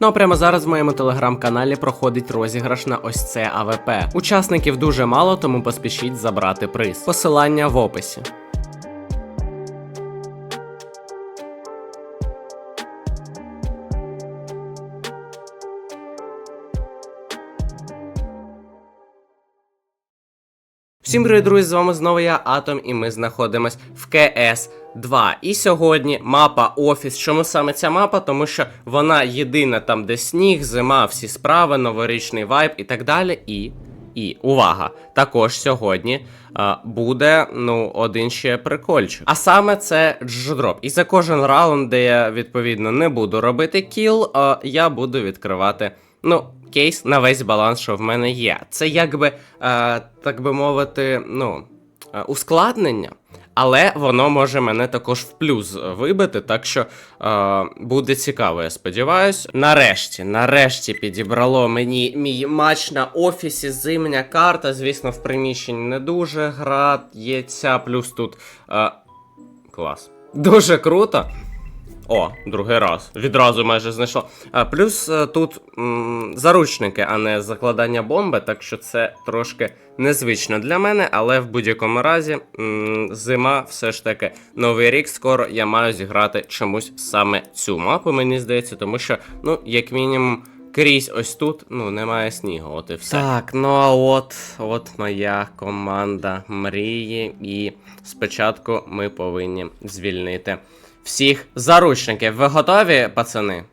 Ну а прямо зараз в моєму телеграм-каналі проходить розіграш на ось це АВП. Учасників дуже мало, тому поспішіть забрати приз. Посилання в описі. Всім привіт, друзі! З вами знову я Атом, і ми знаходимось в КС 2. І сьогодні мапа Офіс. Чому саме ця мапа? Тому що вона єдина там, де сніг, зима, всі справи, новорічний вайб і так далі. І. І увага! Також сьогодні а, буде ну один ще прикольчик. А саме це дждроп. І за кожен раунд, де я відповідно не буду робити кіл, а, я буду відкривати. Ну, кейс на весь баланс, що в мене є. Це якби, е, так би мовити, ну, е, ускладнення. Але воно може мене також в плюс вибити, так що е, буде цікаво, я сподіваюсь. Нарешті, нарешті підібрало мені мій матч на офісі, зимня карта. Звісно, в приміщенні не дуже гра є ця, плюс тут. Е, клас. Дуже круто. О, другий раз. Відразу майже знайшло. А, плюс е, тут м, заручники, а не закладання бомби, так що це трошки незвично для мене, але в будь-якому разі м, зима все ж таки новий рік. Скоро я маю зіграти чомусь саме цю мапу, мені здається, тому що, ну, як мінімум. Крізь ось тут, ну, немає снігу, от і все. Так, ну а от, от моя команда мрії, і спочатку ми повинні звільнити всіх заручників. Ви готові, пацани?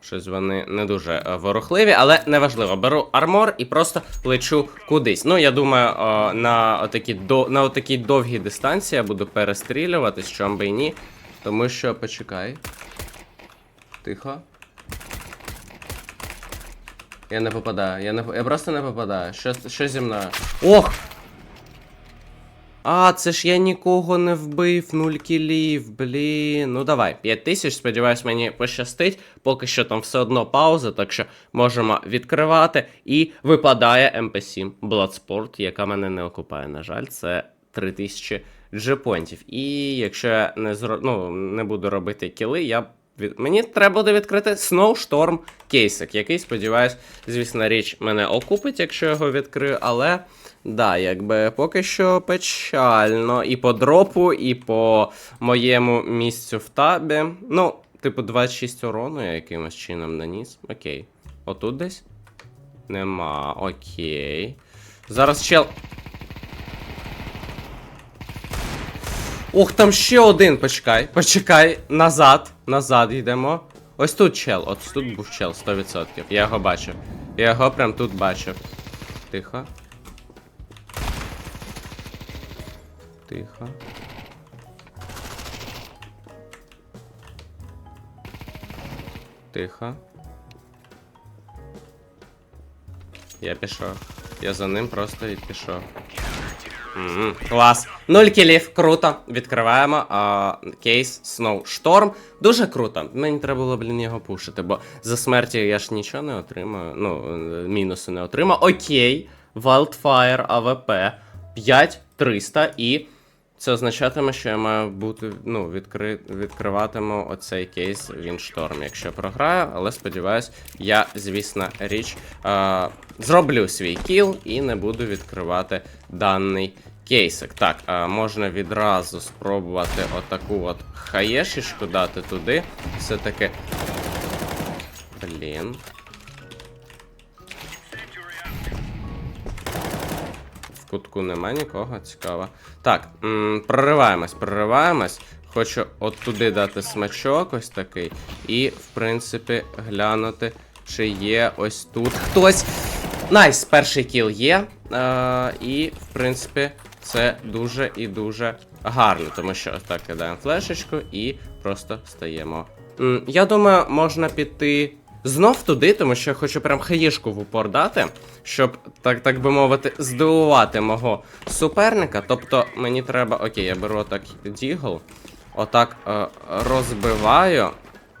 Щось вони не дуже е, ворухливі, але неважливо. Беру армор і просто лечу кудись. Ну, я думаю, на отакій до, на отакій довгій дистанції я буду перестрілюватись, чом би і ні. Тому що почекай. Тихо. Я не попадаю, я не я просто не попадаю. Що, що зі мною? Ох! А, це ж я нікого не вбив, нуль кілів, блін. Ну давай, 5 тисяч, сподіваюсь, мені пощастить. Поки що там все одно пауза, так що можемо відкривати. І випадає MP7 Bloodsport, яка мене не окупає. На жаль, це 3000 джепонтів. І якщо я не зро... ну, не буду робити кіли, я. Від... Мені треба буде відкрити Snowstorm кейсик, який, сподіваюсь, звісно, річ мене окупить, якщо я його відкрию, але. Да, якби поки що печально. І по дропу, і по моєму місцю в табі. Ну, типу, 26 урону я якимось чином наніс. Окей. Отут десь? Нема. Окей. Зараз чел. Ух, там ще один. Почекай. Почекай. Назад. Назад йдемо. Ось тут чел. От тут був чел, 100%. Я його бачив. Я його прям тут бачив. Тихо. Тихо. Тихо. Я пішов. Я за ним просто і пішов. Мгм, Клас. Нуль кілів, круто. Відкриваємо а, кейс Snow Storm. Дуже круто. Мені треба було, блін, його пушити, бо за смерті я ж нічого не отримаю. Ну, мінуси не отримаю. Окей. Wildfire AVP 5300 і. Це означатиме, що я маю бути, ну, відкри... відкриватиму оцей кейс Віншторм, якщо програю, але сподіваюсь, я, звісно, річ е... зроблю свій кіл і не буду відкривати даний кейсик. Так, е... можна відразу спробувати отаку от хаєшечку дати туди. Все-таки. Блін. Кутку нема нікого, цікаво. Так, м прориваємось, прориваємось. Хочу от туди дати смачок ось такий. І, в принципі, глянути, чи є ось тут хтось. Найс, перший кіл є. Е і, в принципі, це дуже і дуже гарно, тому що так кидаємо флешечку і просто стаємо. Я думаю, можна піти. Знов туди, тому що я хочу прям хаєшку в упор дати, щоб, так так би мовити, здивувати мого суперника. Тобто мені треба. Окей, я беру отак дігл, отак е, розбиваю.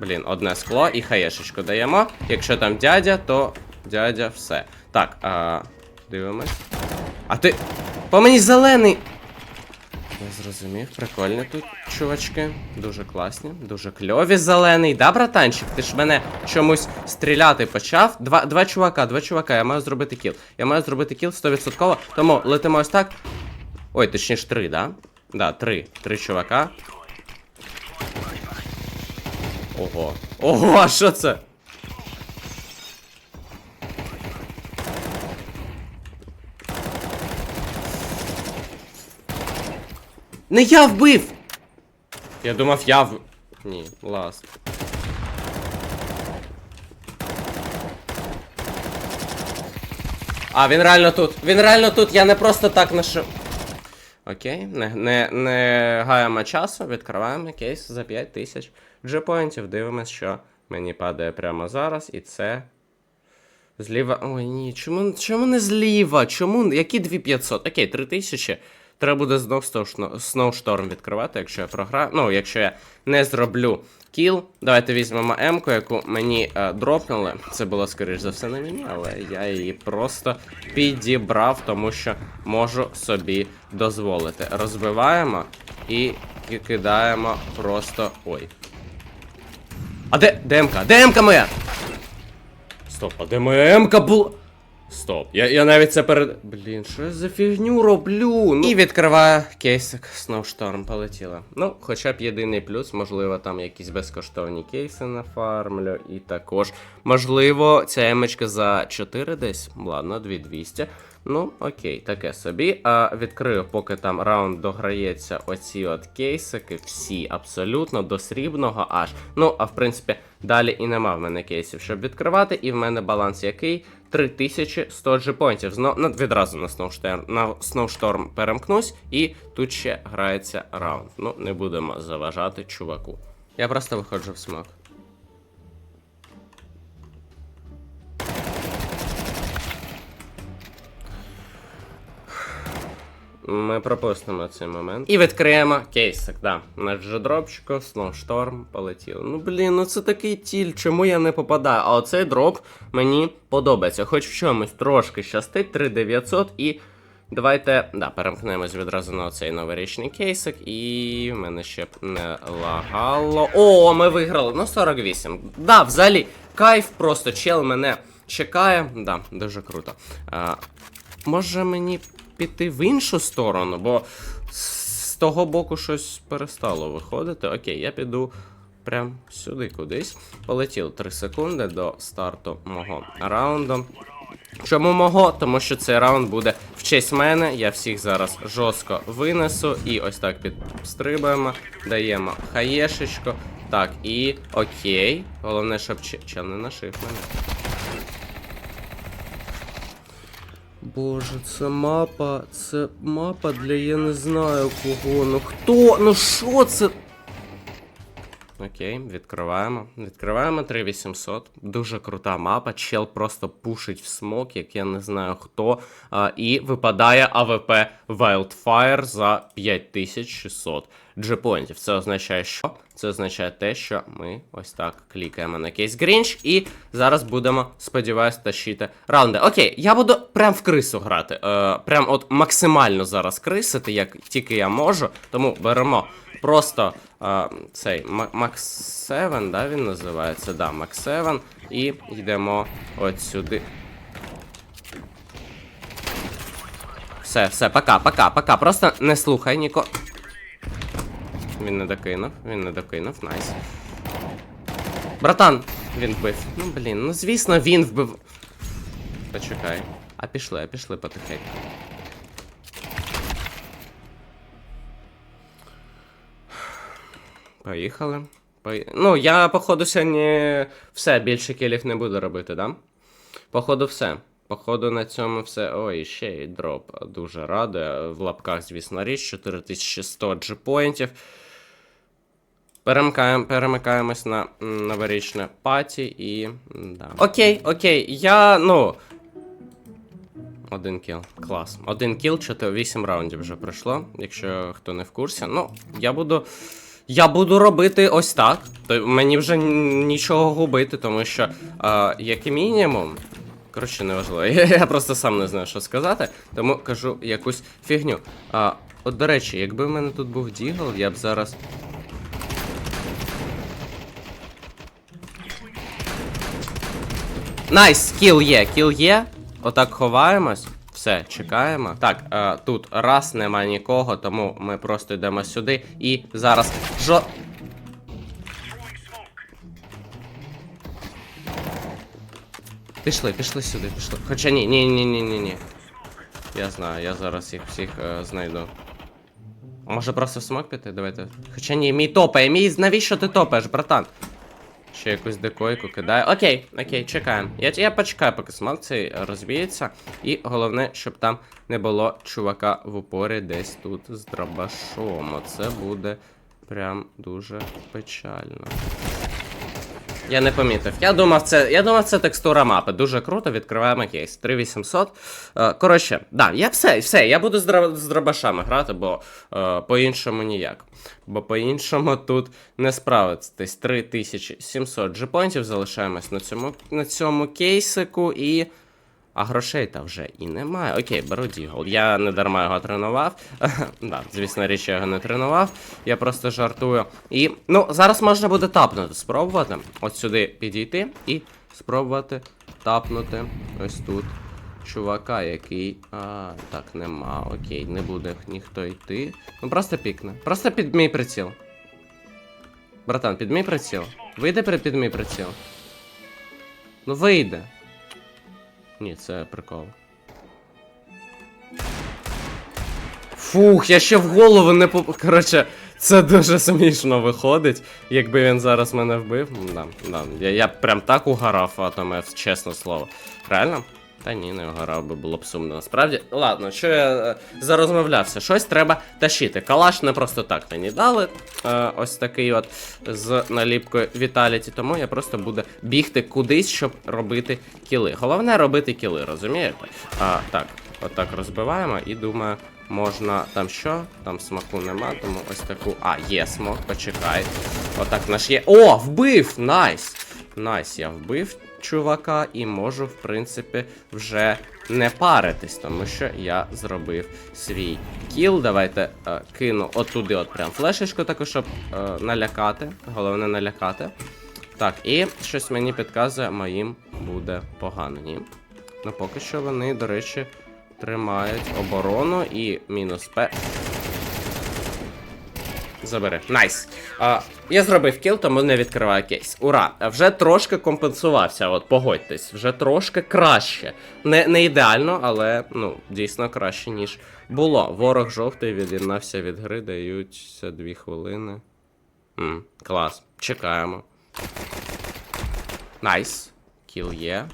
Блін, одне скло і хаєшечку даємо. Якщо там дядя, то дядя все. Так, е, дивимось. А ти. По мені зелений! Я зрозумів, прикольні тут чувачки. Дуже класні, дуже кльові зелений. Да, братанчик? Ти ж мене чомусь стріляти почав. Два, два чувака, два чувака, я маю зробити кіл. Я маю зробити кіл 100%. Тому летимо ось так. Ой, точніше, три, да? Да, три. Три чувака. Ого. Ого, що це? Не я вбив! Я думав, я в. Ні, ласт. А, він реально тут. Він реально тут, я не просто так нашив. Окей, не, не, не гаємо часу, відкриваємо кейс за 5 тисяч джепоінтів. Дивимось, що мені падає прямо зараз, і це. Зліва. Ой, ні, чому, чому не зліва? Чому? Які 2500? Окей, 3000. Треба буде знов Snow- відкривати, якщо я програю. Ну, якщо я не зроблю кіл. Давайте візьмемо М-ку, яку мені е, дропнули. Це було, скоріш за все, не мені, але я її просто підібрав, тому що можу собі дозволити. Розбиваємо і кидаємо просто. Ой. А де. Де МК? Де моя? Стоп, а де моя МК була? Стоп, я, я навіть це перед. Блін, що я за фігню роблю? Ну... І відкриваю кейсик Snowstorm, полетіла. Ну, хоча б єдиний плюс, можливо, там якісь безкоштовні кейси нафармлю. І також, можливо, ця емочка за 4 десь. Ладно, 2200. Ну, окей, таке собі. А відкрию, поки там раунд дограється оці от кейсики, всі абсолютно до срібного аж. Ну, а в принципі, далі і нема в мене кейсів, щоб відкривати, і в мене баланс який 3100 джипонтів. Зно... Ну, відразу на Snowstorm, на Snowstorm перемкнусь, і тут ще грається раунд. Ну, не будемо заважати чуваку. Я просто виходжу в смок. Ми пропустимо цей момент. І відкриємо кейсик, да. Наш же дропчику, Snowstorm полетів. Ну блін, ну це такий тіль, чому я не попадаю? А оцей дроп мені подобається. Хоч в чомусь трошки щастить, 3900 і. Давайте, да, перемкнемось відразу на оцей новорічний кейсик, і мене ще б не лагало. О, ми виграли. Ну, 48. Да, взагалі, кайф, просто чел мене чекає. Да, дуже круто. А, може мені піти в іншу сторону, бо з того боку щось перестало виходити. Окей, я піду прям сюди кудись. Полетів 3 секунди до старту мого раунду. Чому мого? Тому що цей раунд буде в честь мене. Я всіх зараз жорстко винесу. І ось так підстрибуємо. Даємо хаєшечку. Так, і окей. Головне, щоб че- чел не нашив мене. Боже, це мапа. Це мапа для я не знаю кого. Ну хто? Ну що це? Окей, відкриваємо. Відкриваємо 3800. Дуже крута мапа. Чел просто пушить в смок, як я не знаю хто. А, і випадає АВП Wildfire за 5600 джепонтів. Це означає, що? Це означає те, що ми ось так клікаємо на кейс Грінч і зараз будемо, сподіваюсь, тащити раунди. Окей, я буду прям в крису грати. Е, прям от максимально зараз крисити, як тільки я можу. Тому беремо просто е, цей Max 7, да, він називається? Да, Max 7. І йдемо от сюди. Все, все, пока, пока, пока. Просто не слухай Ніко. Він не докинув, він не докинув, найс. Братан, він вбив. Ну блін, ну звісно, він вбив. Почекай. А пішли, а пішли потихеньку. Поїхали. Пої... Ну, я, походу, сьогодні все, більше кілів не буду робити, да? Походу, все. Походу, на цьому все. Ой, ще й дроп. Дуже радує. В лапках, звісно, річ, 4100 джипоінтів. Перемикаємо, перемикаємось на новорічне паті і. Да. Окей, окей, я, ну. Один кіл. Клас. Один кіл, 8 раундів вже пройшло, якщо хто не в курсі. Ну, я буду. Я буду робити ось так. То мені вже нічого губити, тому що, а, як і мінімум. Коротше, неважливо. Я, я просто сам не знаю, що сказати, тому кажу якусь фігню. А, От, до речі, якби в мене тут був Дігл, я б зараз. Найс, кіл є, кіл є. Отак ховаємось. Все, чекаємо. Так, е, тут раз нема нікого, тому ми просто йдемо сюди і зараз жо. Пішли, пішли сюди, пішли. Хоча ні, ні, ні, ні, ні, ні. Я знаю, я зараз їх всіх е, знайду. Може просто смок піти? Давайте. Хоча ні, мій топає, мій навіщо ти топаєш, братан? Ще якусь декойку кидаю. Окей, окей, чекаємо. Я, я почекаю, поки смак цей розвіється. І головне, щоб там не було чувака в упорі десь тут з дробашом. Оце буде прям дуже печально. Я не помітив. Я думав, це, я думав, це текстура мапи. Дуже круто. Відкриваємо кейс. 3800. Е, коротше, да, я все, все, я буду з, дробашами грати, бо е, по-іншому ніяк. Бо по-іншому тут не справитись. 3700 джепонтів залишаємось на цьому, на цьому кейсику і. А грошей та вже і немає. Окей, беру Дігл. Я не дарма його тренував. да, звісно, річ, я його не тренував. Я просто жартую. І ну, зараз можна буде тапнути, спробувати. От сюди підійти і спробувати тапнути ось тут. Чувака, який. А, так, нема. Окей, не буде ніхто йти. Ну просто пікне. Просто під мій приціл. Братан, під мій приціл. Вийде під мій приціл. Ну вийде. Ні, це прикол. Фух, я ще в голову не поп... Коротше, це дуже смішно виходить. Якби він зараз мене вбив. Да, да. Я, я прям так угарав, Атомев, чесне слово. Реально? Та ні, не угорав би було б сумно. Насправді, ладно, що я е, зарозмовлявся? Щось треба тащити. Калаш не просто так мені дали. Е, ось такий от з наліпкою Vitality, тому я просто буду бігти кудись, щоб робити кіли. Головне робити кіли, розумієте? А, так, отак розбиваємо і думаю. Можна там що? Там смаку нема, тому ось таку. А, є смок, почекай. Отак наш є. О, вбив! Найс! Найс, я вбив чувака і можу, в принципі, вже не паритись, тому що я зробив свій кіл. Давайте е, кину отуди, от прям флешечку таку, щоб е, налякати. Головне налякати. Так, і щось мені підказує, моїм буде погано, ні. Ну поки що вони, до речі, тримають оборону і мінус П. Забери. Найс. А, я зробив кіл, тому не відкриваю кейс. Ура! Вже трошки компенсувався, от погодьтесь, вже трошки краще. Не, не ідеально, але ну, дійсно краще, ніж було. Ворог жовтий від'єднався від гри, даються 2 хвилини. М, клас. Чекаємо. Найс. Кіл є.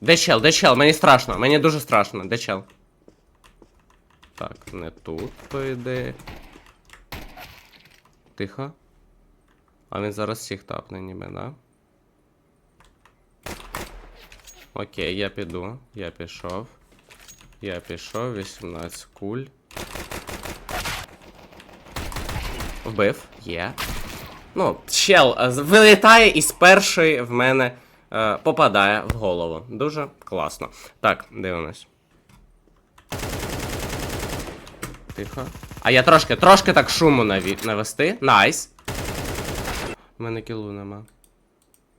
Де чел, де чел? Мені страшно, мені дуже страшно. Де чел? Так, не тут, по ідеї. Тихо. А він зараз всіх тапне ніби, да? Окей, я піду. Я пішов. Я пішов, 18 куль. Вбив, є. Ну, чел е, вилітає і з першої в мене е, попадає в голову. Дуже класно. Так, дивимось. Тихо. А я трошки, трошки так шуму наві... навести. Найс. У мене кілу нема.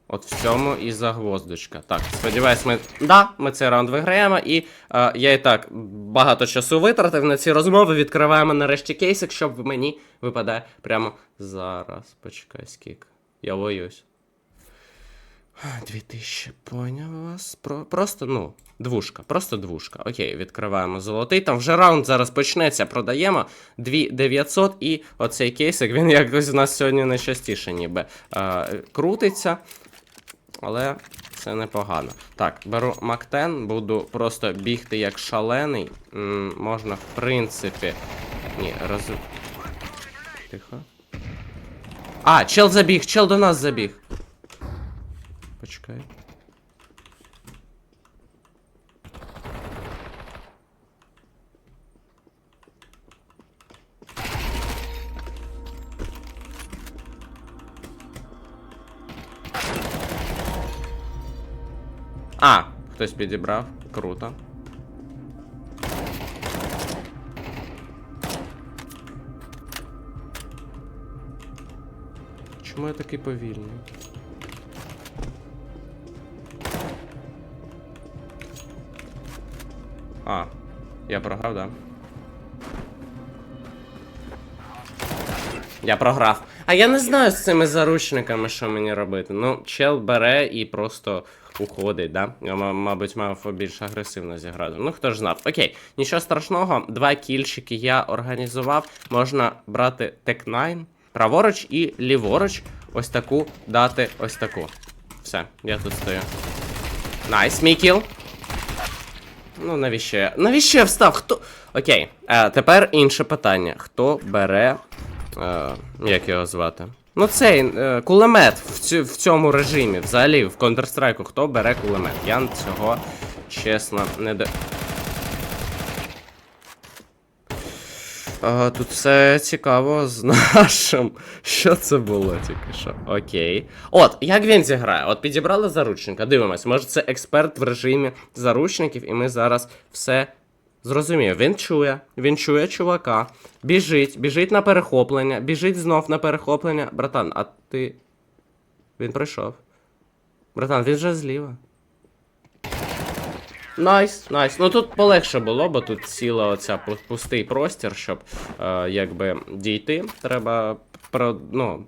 От в цьому і загвоздочка. Так, сподіваюсь, ми. Да, ми цей раунд виграємо. І е, я і так багато часу витратив на ці розмови. Відкриваємо нарешті кейсик, щоб мені випадає прямо зараз. Почекай, скільки. Я боюсь. 2000, поняв вас. Про... Просто, ну, двушка, просто двушка. Окей, відкриваємо золотий. Там вже раунд зараз почнеться, продаємо 2900 і оцей кейсик, він якось у нас сьогодні найчастіше ніби е, крутиться. Але це непогано. Так, беру Мактен, буду просто бігти як шалений. М, можна, в принципі. Ні, роз... Тихо. А, чел забіг, чел до нас забіг. Почекай. А, хтось підібрав. Круто. Чому я такий повільний? А, я програв, да. Я програв. А я не знаю з цими заручниками, що мені робити. Ну, чел бере і просто уходить, да? Мабуть, мав більш агресивно зіграти. Ну, хто ж знав. Окей, нічого страшного, два кільчики я організував. Можна брати Тек-9, праворуч і ліворуч. Ось таку дати ось таку. Все, я тут стою. Найс, мій кіл. Ну, навіщо я. Навіщо я встав? Хто. Окей. Е, тепер інше питання. Хто бере. Е, як його звати? Ну, цей е, кулемет в, цю, в цьому режимі, взагалі, в Counter-Strike, хто бере кулемет? Я цього чесно не до. Ага, тут все цікаво з нашим. Що це було тільки що? Окей. От, як він зіграє? От підібрали заручника. Дивимось, може це експерт в режимі заручників, і ми зараз все зрозуміємо. Він чує, він чує чувака. Біжить, біжить на перехоплення, біжить знов на перехоплення. Братан, а ти. Він прийшов. Братан, він вже зліва. Найс, найс. Ну тут полегше було, бо тут ціла оця пустий простір, щоб е, якби дійти. Треба про. ну.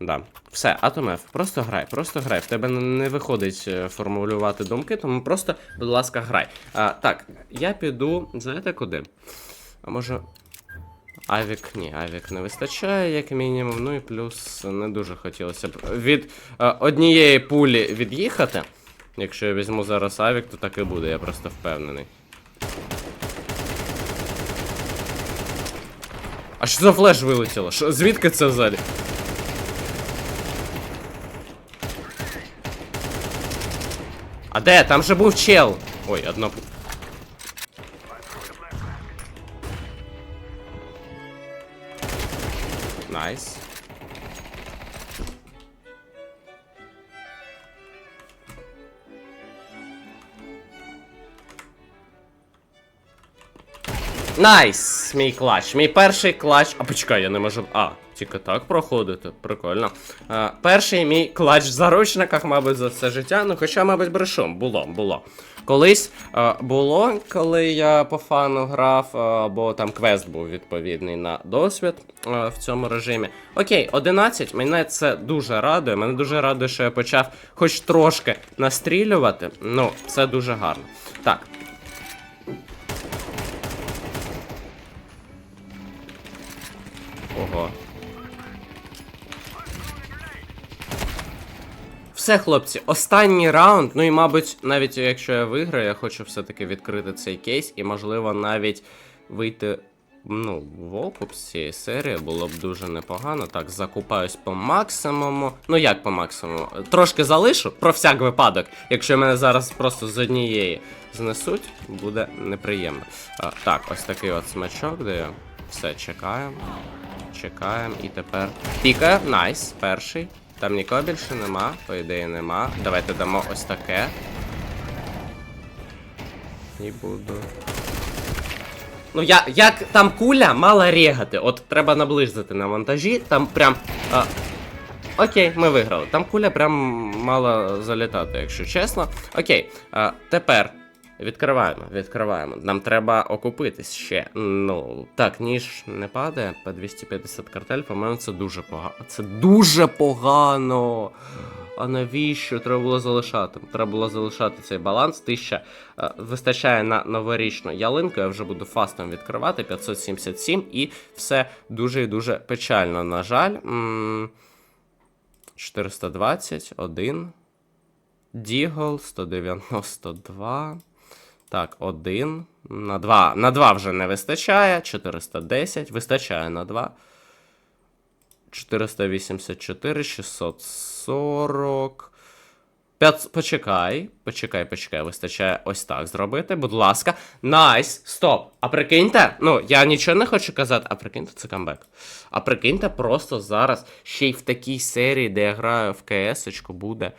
Да. Все, Атомеф, просто грай, просто грай. В тебе не- виходить е, формулювати думки, тому просто, будь ласка, грай. А, так, я піду, знаєте куди? А може. Авік, ні, авік не вистачає, як мінімум. Ну і плюс не дуже хотілося б від е, однієї пулі від'їхати. Якщо я візьму зараз авік, то так і буде, я просто впевнений. А що за флеш вилетіло? Що, звідки це взагалі? А де? Там же був чел. Ой, одно. Найс. Найс! Мій клач. Мій перший клач. А почекай, я не можу. А, тільки так проходити. Прикольно. А, перший мій клач в заручниках, мабуть, за все життя. Ну, хоча, мабуть, брешу. Було, було. Колись а, було, коли я по фану грав, а, бо там квест був відповідний на досвід а, в цьому режимі. Окей, 11. Мене це дуже радує. Мене дуже радує, що я почав хоч трошки настрілювати. Ну, це дуже гарно. Так. Ого. Все, хлопці, останній раунд. Ну і, мабуть, навіть якщо я виграю, я хочу все-таки відкрити цей кейс і, можливо, навіть вийти. Ну, в окуп з цієї серії було б дуже непогано. Так, закупаюсь по максимуму. Ну як по максимуму? Трошки залишу про всяк випадок. Якщо мене зараз просто з однієї знесуть, буде неприємно. А, так, ось такий от смачок даю. Все, чекаємо. Чекаємо і тепер. Пікає, найс, перший. Там нікого більше нема, по ідеї нема. Давайте дамо ось таке. І буду. Ну я. Як там куля мала регати. От треба наблизити на монтажі. Там прям. А... Окей, ми виграли. Там куля прям мала залітати, якщо чесно. Окей, а, тепер відкриваємо, відкриваємо. Нам треба окупитись ще. Ну, так, ніж не падає. По 250 картель, по-моєму, це дуже погано. Це дуже погано. А навіщо треба було залишати? Треба було залишати цей баланс. Тисяча е, вистачає на новорічну ялинку. Я вже буду фастом відкривати 577 і все дуже і дуже печально. На жаль. М, 420, 1. Дігл 192. Так, 1. На 2. На 2 вже не вистачає. 410. Вистачає на 2. 484, 640. 5... Почекай, почекай, почекай, вистачає ось так зробити, будь ласка. Найс! Стоп! А прикиньте, ну, я нічого не хочу казати, а прикиньте, це камбек. А прикиньте, просто зараз ще й в такій серії, де я граю в КС буде.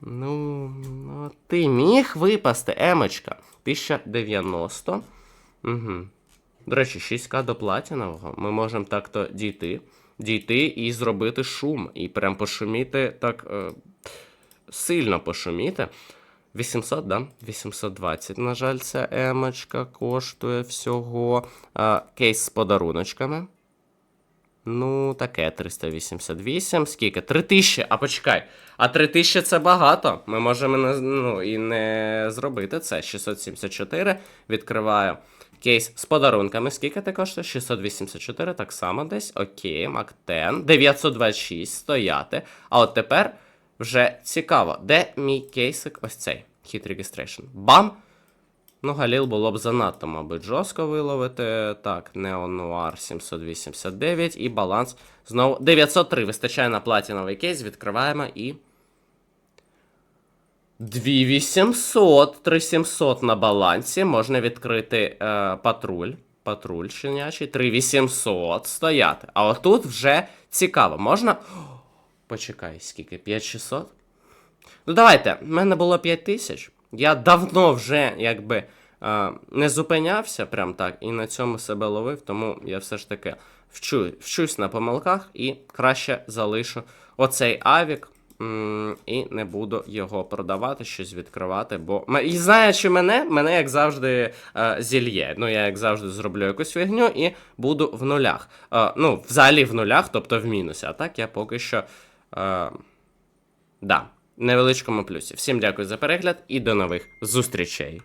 Ну, ну, ти міг випасти, емочка. 1090. Угу. До речі, 6к до платінового. Ми можемо так-то дійти. дійти і зробити шум. І прям пошуміти так е, сильно пошуміти. 800, да? 820. На жаль, ця емочка коштує всього. А, кейс з подаруночками. Ну, таке 388. Скільки? 3000. А почекай. А 3000 це багато. Ми можемо не, ну, і не зробити це. 674. Відкриваю кейс з подарунками. Скільки ти коштує? 684, так само десь. Окей, Мактен. 926 стояти. А от тепер вже цікаво, де мій кейсик? Ось цей. Hit Registration. Бам! Ну, Галіл було б занадто, мабуть, жорстко виловити. Так, Неонуар 789 і баланс знову 903. Вистачає на платіновий кейс. Відкриваємо і. 2800, 3700 на балансі. Можна відкрити е, патруль. Патруль щенячий. 3800 стояти. А отут вже цікаво. Можна. Почекай, скільки? 5600? Ну, давайте, в мене було 5000. Я давно вже якби е, не зупинявся прям так і на цьому себе ловив, тому я все ж таки вчу, вчусь на помилках і краще залишу оцей авік. І не буду його продавати, щось відкривати, бо і знаючи мене, мене як завжди е, зільє. Ну, я як завжди зроблю якусь фігню і буду в нулях. Е, ну, взагалі в нулях, тобто в мінусі. А так я поки що. Да, невеличкому плюсі. Всім дякую за перегляд і до нових зустрічей.